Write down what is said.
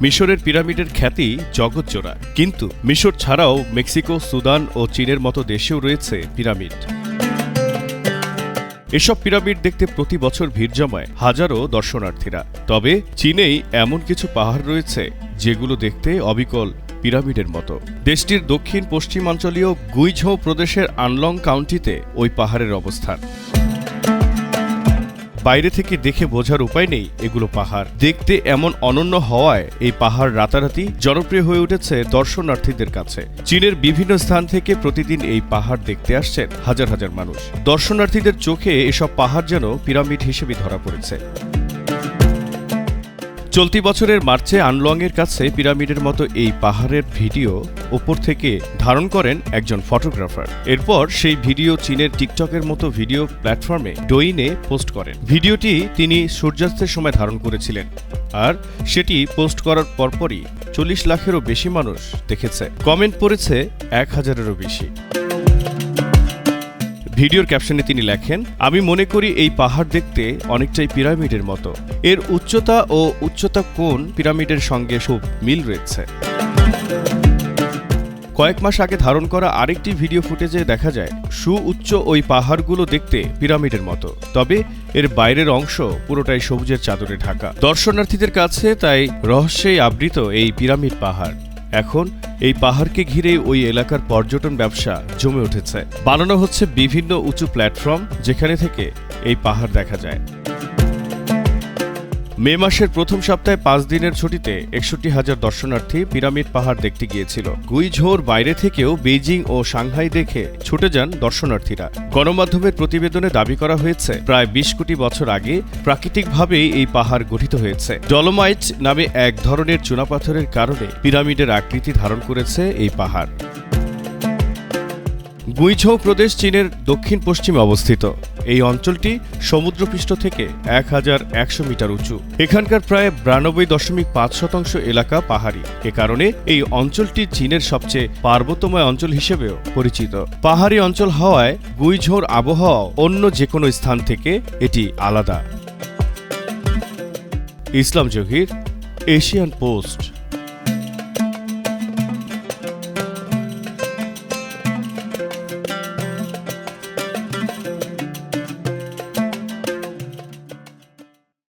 মিশরের পিরামিডের খ্যাতি জগৎজোড়া কিন্তু মিশর ছাড়াও মেক্সিকো, সুদান ও চীনের মতো দেশেও রয়েছে পিরামিড। এসব পিরামিড দেখতে প্রতি বছর ভিড় জমায় হাজারো দর্শনার্থীরা। তবে চীনেই এমন কিছু পাহাড় রয়েছে যেগুলো দেখতে অবিকল পিরামিডের মতো। দেশটির দক্ষিণ পশ্চিমাঞ্চলীয় গুইঝৌ প্রদেশের আনলং কাউন্টিতে ওই পাহাড়ের অবস্থান। বাইরে থেকে দেখে বোঝার উপায় নেই এগুলো পাহাড়। দেখতে এমন অনন্য হওয়ায় এই পাহাড় রাতারাতি জনপ্রিয় হয়ে উঠেছে দর্শনার্থীদের কাছে। চীনের বিভিন্ন স্থান থেকে প্রতিদিন এই পাহাড় দেখতে আসছেন হাজার হাজার মানুষ। দর্শনার্থীদের চোখে এসব পাহাড় যেন পিরামিড হিসেবে ধরা পড়েছে। চলতি বছরের মার্চে আনলংয়ের কাছে পিরামিডের মতো এই পাহাড়ের ভিডিও ওপর থেকে ধারণ করেন একজন ফটোগ্রাফার। এরপর সেই ভিডিও চীনের টিকটকের মতো ভিডিও প্ল্যাটফর্মে ডোইনে পোস্ট করেন। ভিডিওটি তিনি সূর্যাস্তের সময় ধারণ করেছিলেন আর সেটি পোস্ট করার পরপরই চল্লিশ লাখেরও বেশি মানুষ দেখেছে। কমেন্ট পড়েছে এক হাজারেরও বেশি। ভিডিওর ক্যাপশনে তিনি লেখেন, আমি মনে করি এই পাহাড় দেখতে অনেকটাই পিরামিডের মতো। এর উচ্চতা ও উচ্চতা কোন পিরামিডের সঙ্গে খুব মিল রয়েছে। কয়েক মাস আগে ধারণ করা আরেকটি ভিডিও ফুটেজে দেখা যায়, সুউচ্চ ওই পাহাড়গুলো দেখতে পিরামিডের মতো। তবে এর বাইরের অংশ পুরোটাই সবুজের চাদরে ঢাকা। দর্শনার্থীদের কাছে তাই রহস্যেই আবৃত এই পিরামিড পাহাড়। এখন এই পাহাড়কে ঘিরে ওই এলাকার পর্যটন ব্যবসা জমে উঠেছে। বানানো হচ্ছে বিভিন্ন উঁচু প্ল্যাটফর্ম যেখানে থেকে এই পাহাড় দেখা যায়। মে মাসের প্রথম সপ্তাহে পাঁচ দিনের ছুটিতে একষট্টি হাজার দর্শনার্থী পিরামিড পাহাড় দেখতে গিয়েছিল। গুইঝোর বাইরে থেকেও বেইজিং ও সাংহাই দেখে ছুটে যান দর্শনার্থীরা। গণমাধ্যমের প্রতিবেদনে দাবি করা হয়েছে, প্রায় বিশ কোটি বছর আগে প্রাকৃতিকভাবেই এই পাহাড় গঠিত হয়েছে। ডলোমাইট নামে এক ধরনের চুনাপাথরের কারণে পিরামিডের আকৃতি ধারণ করেছে এই পাহাড়। গুইঝৌ প্রদেশ চীনের দক্ষিণ পশ্চিমে অবস্থিত। এই অঞ্চলটি সমুদ্রপৃষ্ঠ থেকে এক হাজার একশো মিটার উঁচু। এখানকার প্রায় বিরানব্বই দশমিক পাঁচ শতাংশ এলাকা পাহাড়ি। এ কারণে এই অঞ্চলটি চীনের সবচেয়ে পার্বত্যময় অঞ্চল হিসেবেও পরিচিত। পাহাড়ি অঞ্চল হওয়ায় গুইঝৌর আবহাওয়া অন্য যে কোনো স্থান থেকে এটি আলাদা। Islam Zahir, Asian Post.